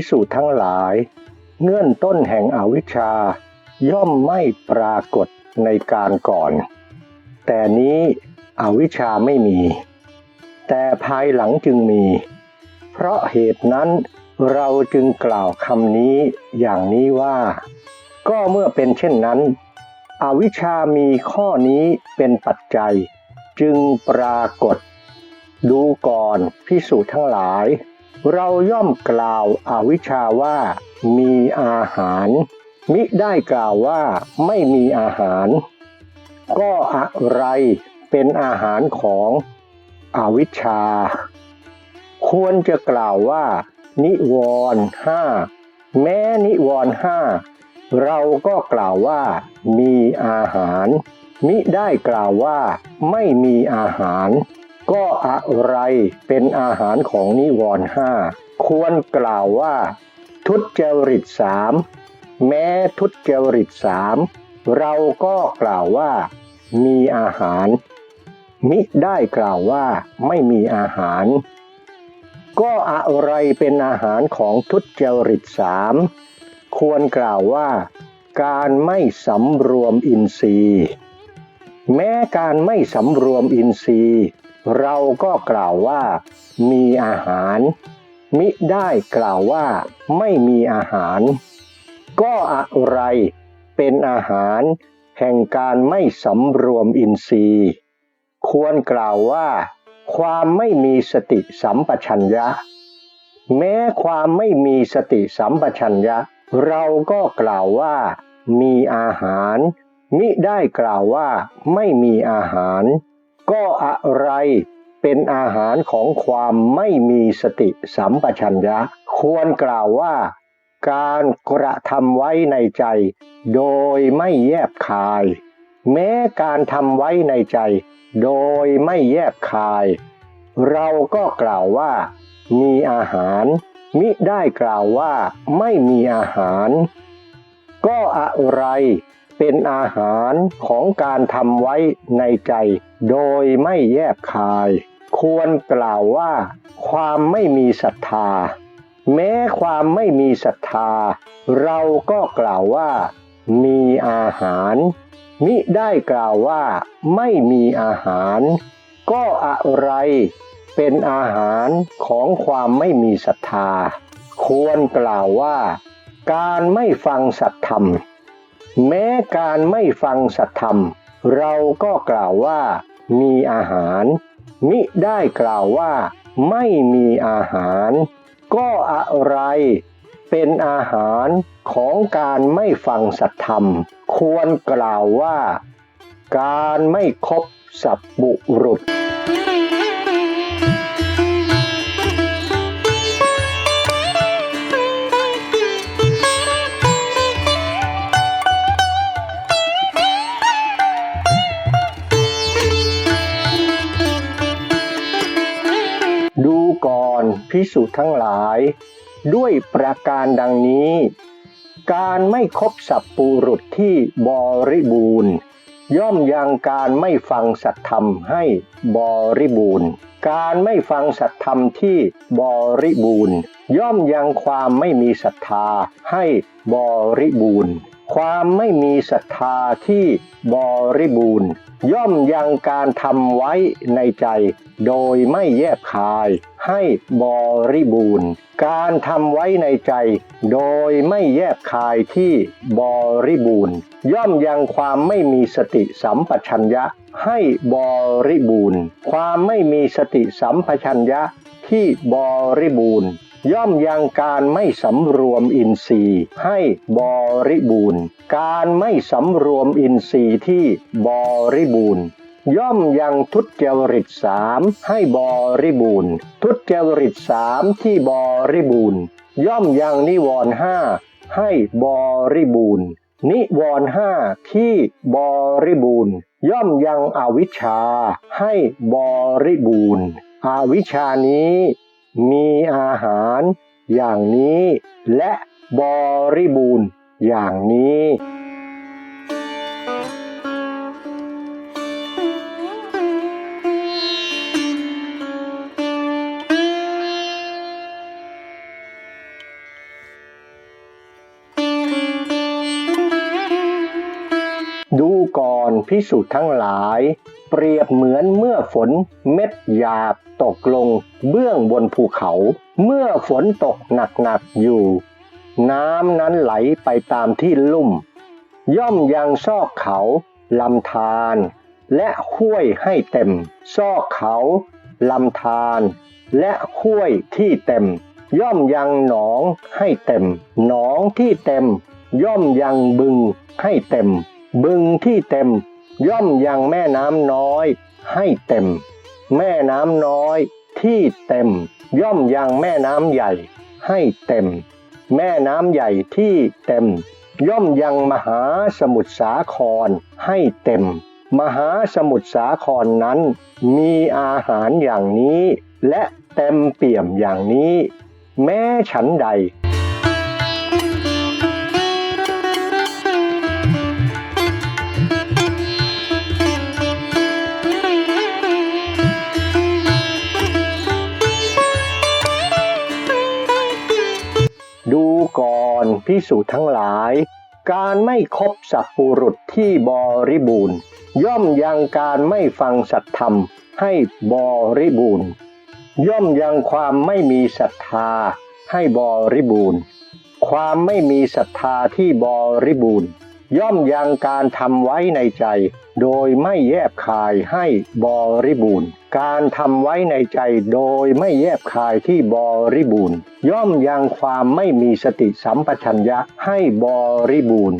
ดูก่อนพิสูจน์ทั้งหลาย เงื่อนต้นแห่งอวิชชา ย่อมไม่ปรากฏในการก่อน แต่นี้อวิชชาไม่มี แต่ภายหลังจึงมี เพราะเหตุนั้นเราจึงกล่าวคำนี้อย่างนี้ว่า ก็เมื่อเป็นเช่นนั้น อวิชชามีข้อนี้เป็นปัจจัย จึงปรากฏ ดูก่อนพิสูจน์ทั้งหลาย เราย่อมกล่าวอาวิชชาว่า มีอาหาร มิได้กล่าวว่าไม่มีอาหาร ก็อะไรเป็นอาหารของอวิชชา ควรจะกล่าวว่า นิวรณ์ห้าแม้นิวรณ์ห้าเราก็กล่าวว่า มีอาหาร มิได้กล่าวว่าไม่มีอาหาร ก็อะไรเป็นอาหารของนิวรณ์ห้าควรกล่าวว่า ทุจริตสามแม้ทุจริตสามเราก็กล่าวว่า มีอาหาร มิได้กล่าวว่าไม่มีอาหาร ก็อะไรเป็นอาหารของทุจริตสามควรกล่าวว่า การไม่สำรวมอินทรีย์ แม้การไม่สำรวมอินทรีย์ เราก็กล่าวว่ามีอาหาร มิได้กล่าวว่าไม่มีอาหาร ก็อะไรเป็นอาหารแห่งการไม่สำรวมอินทรีย์ ควรกล่าวว่า ความไม่มีสติสัมปชัญญะ แม้ความไม่มีสติสัมปชัญญะ เราก็กล่าวว่า มีอาหาร มิได้กล่าวว่าไม่มีอาหาร ก็อะไรเป็นอาหารของความไม่มีสติสัมปชัญญะ ควรกล่าวว่า การกระทำไว้ในใจ โดยไม่แยบคาย แม้การทำไว้ในใจ โดยไม่แยบคาย เราก็กล่าวว่า มีอาหาร มิได้กล่าวว่าไม่มีอาหาร ก็อะไร เป็นอาหารของการทำไว้ในใจ โดยไม่แยบคาย ควรกล่าวว่า ความไม่มีศรัทธา แม้ความไม่มีศรัทธา เราก็กล่าวว่า มีอาหาร มิได้กล่าวว่าไม่มีอาหาร ก็อะไรเป็นอาหารของความไม่มีศรัทธา ควรกล่าวว่า การไม่ฟังสัตธรรม แม้การไม่ฟังสัตธรรม เราก็กล่าวว่ามีอาหาร มิได้กล่าวว่าไม่มีอาหาร ก็อะไรเป็นอาหารของการไม่ฟังสัตธรรม ควรกล่าวว่า การไม่คบสัพบุรุษ ก่อนพิสูจน์ทั้งหลาย ด้วยประการดังนี้ การไม่คบสัพปุรุษที่บริบูรณ์ ย่อมยังการไม่ฟังสัตธรรมให้บริบูรณ์ การไม่ฟังสัตธรรมที่บริบูรณ์ ย่อมยังความไม่มีศรัทธาให้บริบูรณ์ ความไม่มีศรัทธาที่บริบูรณ์ ย่อมยังการทำไว้ในใจ โดยไม่แยบคาย ให้บริบูรณ์ การทำไว้ในใจ โดยไม่แยบคายที่บริบูรณ์ ย่อมยังความไม่มีสติสัมปชัญญะ ให้บริบูรณ์ ความไม่มีสติสัมปชัญญะที่บริบูรณ์ ย่อมยังการไม่สำรวมอินทรีย์ให้บริบูรณ์ การไม่สำรวมอินทรีย์ที่บริบูรณ์ย่อมยังทุจริตสามให้บริบูรณ์ ทุจริตสามที่บริบูรณ์ ย่อมยังนิวรณ์ห้าให้บริบูรณ์ นิวรณ์ห้าที่บริบูรณ์ ย่อมยังอวิชชาให้บริบูรณ์ อวิชชานี้ มีอาหารอย่างนี้ และบริบูรณ์อย่างนี้ ดูก่อนพิสูจน์ทั้งหลาย เปรียบเหมือนเมื่อฝนเม็ดหยาบตกลงเบื้องบนภูเขา เมื่อฝนตกหนักๆอยู่ น้ำนั้นไหลไปตามที่ลุ่ม ย่อมยังซอกเขาลำธารและห้วยให้เต็ม ซอกเขาลำธารและห้วยที่เต็ม ย่อมยังหนองให้เต็ม หนองที่เต็ม ย่อมยังบึงให้เต็ม บึงที่เต็ม ย่อมยังแม่น้ำน้อยให้เต็ม แม่น้ำน้อยที่เต็ม ย่อมยังแม่น้ำใหญ่ให้เต็ม แม่น้ำใหญ่ที่เต็ม ย่อมยังมหาสมุทรสาครให้เต็ม มหาสมุทรสาครนั้น มีอาหารอย่างนี้ และเต็มเปี่ยมอย่างนี้ แม้ฉันใด พิสูจน์ทั้งหลาย การไม่คบสัพปุรุษที่บริบูรณ์ ย่อมยังการไม่ฟังสัตธรรมให้บริบูรณ์ ย่อมยังความไม่มีศรัทธาให้บริบูรณ์ ความไม่มีศรัทธาที่บริบูรณ์ ย่อมยังการทำไว้ในใจ โดยไม่แยบคายให้บริบูรณ์ การทำไว้ในใจโดยไม่แยบคายที่บริบูรณ์ ย่อมยังความไม่มีสติสัมปชัญญะให้บริบูรณ์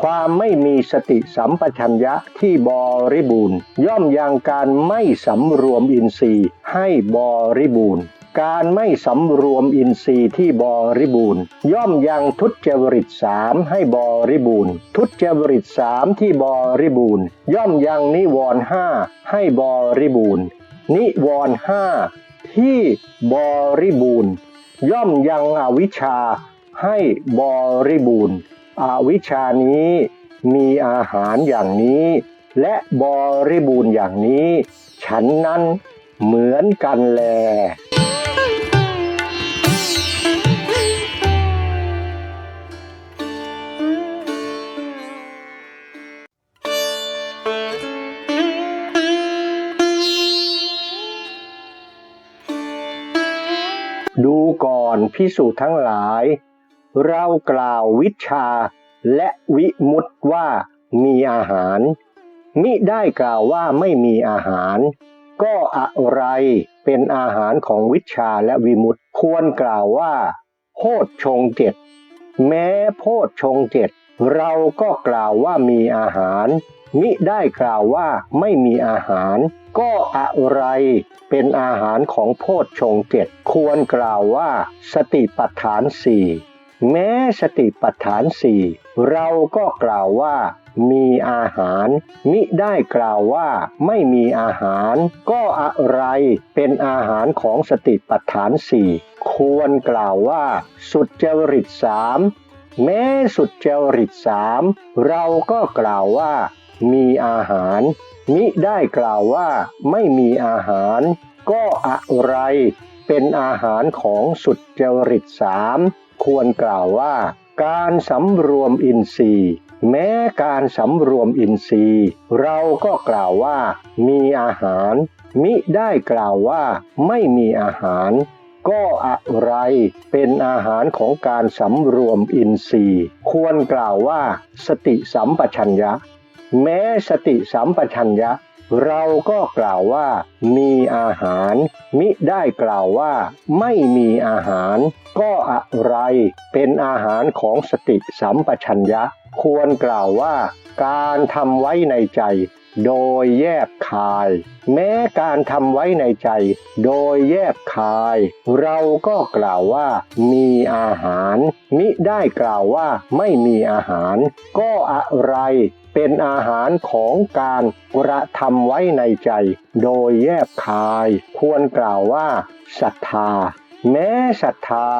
ความไม่มีสติสัมปชัญญะที่บริบูรณ์ ย่อมยังการไม่สำรวมอินทรีย์ให้บริบูรณ์การไม่สำรวมอินทรีย์ที่บริบูรณ์ ย่อมยังทุจริตสามให้บริบูรณ์ ทุจริตสามที่บริบูรณ์ ย่อมยังนิวรณ์ห้าให้บริบูรณ์ นิวรณ์ห้าที่บริบูรณ์ ย่อมยังอวิชชาให้บริบูรณ์ อวิชชานี้มีอาหารอย่างนี้ และบริบูรณ์อย่างนี้ ฉันนั้นเหมือนกันแล พิสูจน์ทั้งหลาย เรากล่าววิชาและวิมุตว่ามีอาหาร มิได้กล่าวว่าไม่มีอาหาร ก็อะไรเป็นอาหารของวิชาและวิมุตควรกล่าวว่า โพชฌงเจ็ดแม้โพชฌงเจ็ดเราก็กล่าวว่ามีอาหาร มิได้กล่าวว่าไม่มีอาหาร ก็อะไรเป็นอาหารของโพชฌงเจ็ดควรกล่าวว่า สติปัฏฐานสี่แม้สติปัฏฐานสี่เราก็กล่าวว่ามีอาหาร มิได้กล่าวว่าไม่มีอาหาร ก็อะไรเป็นอาหารของสติปัฏฐานสี่ควรกล่าวว่า สุดจริตสามแม้สุดจริตสามเราก็กล่าวว่า มีอาหาร มิได้กล่าวว่าไม่มีอาหาร ก็อะไรเป็นอาหารของสุดจริตสามควรกล่าวว่า การสำรวมอินทรีย์ แม้การสำรวมอินทรีย์ เราก็กล่าวว่า มีอาหาร มิได้กล่าวว่าไม่มีอาหาร ก็อะไรเป็นอาหารของการสำรวมอินทรีย์ ควรกล่าวว่า สติสัมปชัญญะ แม้สติสัมปชัญญะ เราก็กล่าวว่ามีอาหาร มิได้กล่าวว่าไม่มีอาหาร ก็อะไรเป็นอาหารของสติสัมปชัญญะ ควรกล่าวว่าการทำไว้ในใจ โดยแยบคาย แม้การทำไว้ในใจ โดยแยบคาย เราก็กล่าวว่า มีอาหาร มิได้กล่าวว่าไม่มีอาหาร ก็อะไรเป็นอาหารของการกระทำไว้ในใจ โดยแยบคาย ควรกล่าวว่าศรัทธา แม้ศรัทธา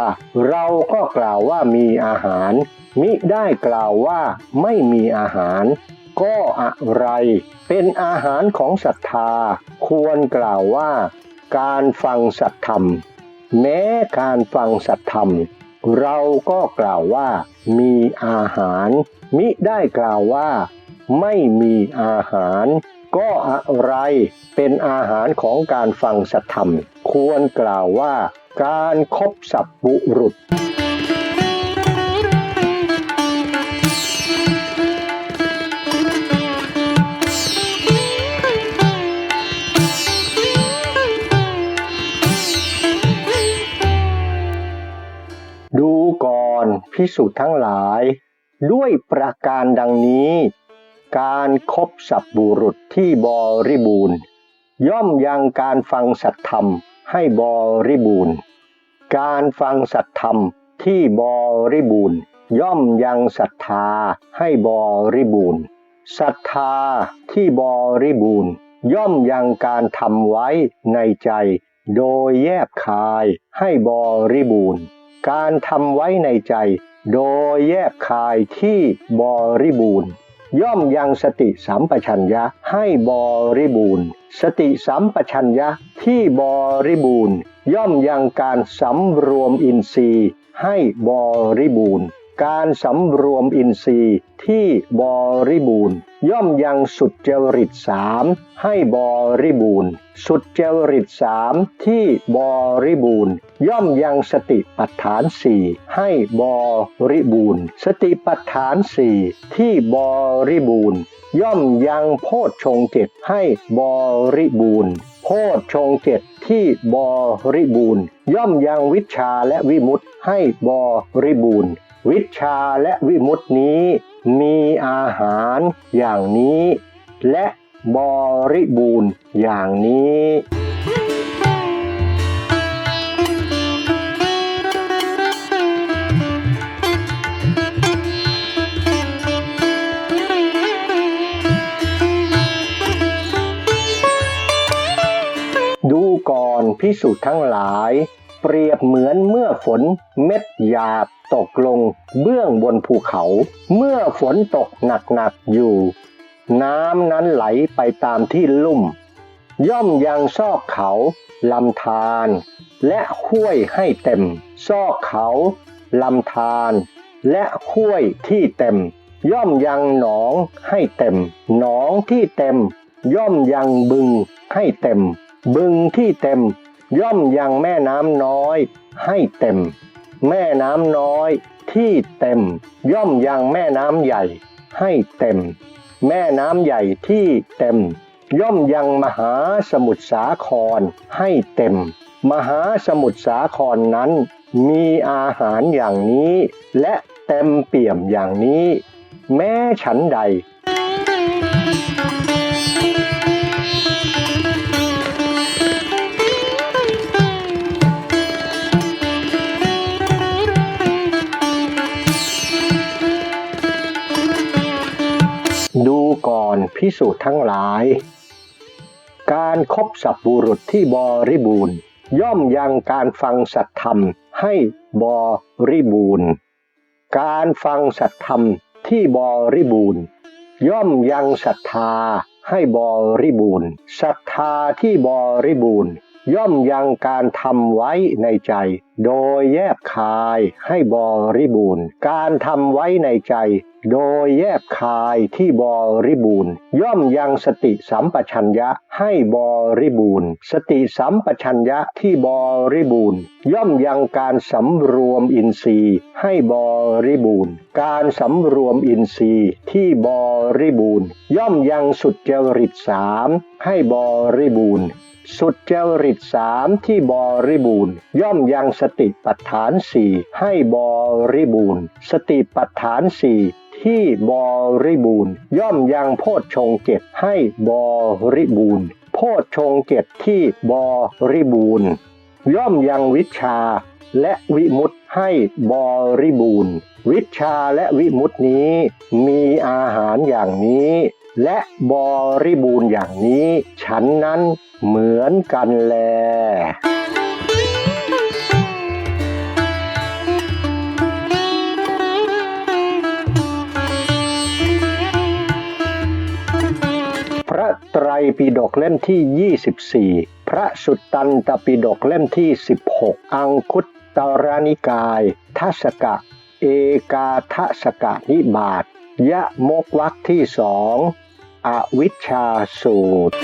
เราก็กล่าวว่ามีอาหาร มิได้กล่าวว่าไม่มีอาหาร ก็อะไร เป็นอาหารของศรัทธา ควรกล่าวว่า การฟังสัตธรรม แม้การฟังสัตธรรม เราก็กล่าวว่า มีอาหาร มิได้กล่าวว่า ไม่มีอาหาร ก็อะไรเป็นอาหารของการฟังสัทธรรม ควรกล่าวว่า การคบสับบุรุษ อนพิสุทั้งหลาย ด้วยประการดังนี้ การคบสับบุรุษที่บริบูรณ์ ย่อมยังการฟังสัตธรรมให้บริบูรณ์ การฟังสัตธรรมที่บริบูรณ์ ย่อมยังศรัทธาให้บริบูรณ์ศรัทธาที่บริบูรณ์ ย่อมยังการทำไว้ในใจ โดยแยบคายให้บริบูรณ์ การทำไว้ในใจ โดยแยบคายที่บริบูรณ์ ย่อมยังสติสัมปชัญญะให้บริบูรณ์ สติสัมปชัญญะที่บริบูรณ์ ย่อมยังการสำรวมอินทรีย์ให้บริบูรณ์ การสำรวมอินทรีย์ที่บริบูรณ์ ย่อมยังสุดเจริตสามให้บริบูรณ์ สุดเจริตสามที่บริบูรณ์ ย่อมยังสติปัฏฐานสี่ให้บริบูรณ์ สติปัฏฐานสี่ที่บริบูรณ์ ย่อมยังโพชฌงเจ็ดให้บริบูรณ์โพชฌงเจ็ดที่บริบูรณ์ ย่อมยังวิชาและวิมุตติให้บริบูรณ์ วิชาและวิมุตินี้มีอาหารอย่างนี้ และบริบูรณ์อย่างนี้ดูก่อนพิสูจน์ทั้งหลาย เปรียบเหมือนเมื่อฝนเม็ดหยาบ ตกลงเบื้องบนภูเขา เมื่อฝนตกหนักๆอยู่ น้ำนั้นไหลไปตามที่ลุ่ม ย่อมยังซอกเขาลำธารและห้วยให้เต็ม ซอกเขาลำธารและห้วยที่เต็ม ย่อมยังหนองให้เต็ม หนองที่เต็ม ย่อมยังบึงให้เต็ม บึงที่เต็ม ย่อมยังแม่น้ำน้อยให้เต็ม แม่น้ำน้อยที่เต็ม ย่อมยังแม่น้ำใหญ่ให้เต็ม แม่น้ำใหญ่ที่เต็ม ย่อมยังมหาสมุทรสาครให้เต็ม มหาสมุทรสาครนั้น มีอาหารอย่างนี้ และเต็มเปี่ยมอย่างนี้ แม้ฉันใด พิสูจน์ทั้งหลาย การคบสับบุรุษที่บริบูรณ์ ย่อมยังการฟังสัตธรรมให้บริบูรณ์ การฟังสัตธรรมที่บริบูรณ์ ย่อมยังศรัทธาให้บริบูรณ์ศรัทธาที่บริบูรณ์ ย่อมยังการทำไว้ในใจโดยแยบคายให้บริบูรณ์ การทำไว้ในใจ โดยแยบคายที่บริบูรณ์ ย่อมยังสติสัมปชัญญะให้บริบูรณ์ สติสัมปชัญญะที่บริบูรณ์ ย่อมยังการสำรวมอินทรีย์ให้บริบูรณ์ การสำรวมอินทรีย์ที่บริบูรณ์ ย่อมยังสุดเจริตสามให้บริบูรณ์ สุดเจริตสามที่บริบูรณ์ ย่อมยังสติปัฏฐานสี่ให้บริบูรณ์ สติปัฏฐานสี่ที่บริบูรณ์ ย่อมยังโพชฌงเจ็ให้บริบูรณ์ โพชฌงเจ็ที่บริบูรณ์ ย่อมยังวิชาและวิมุตให้บริบูรณ์ วิชาและวิมุตนี้มีอาหารอย่างนี้ และบริบูรณ์อย่างนี้ ฉันนั้นเหมือนกันแล ไตรปิฎกเล่มที่ 24 พระสุตตันตปิฎกเล่มที่ 16 อังคุตตรนิกาย ทัศกะ เอกาทัศกะนิบาตยะมกวักที่สองอวิชชาสูตร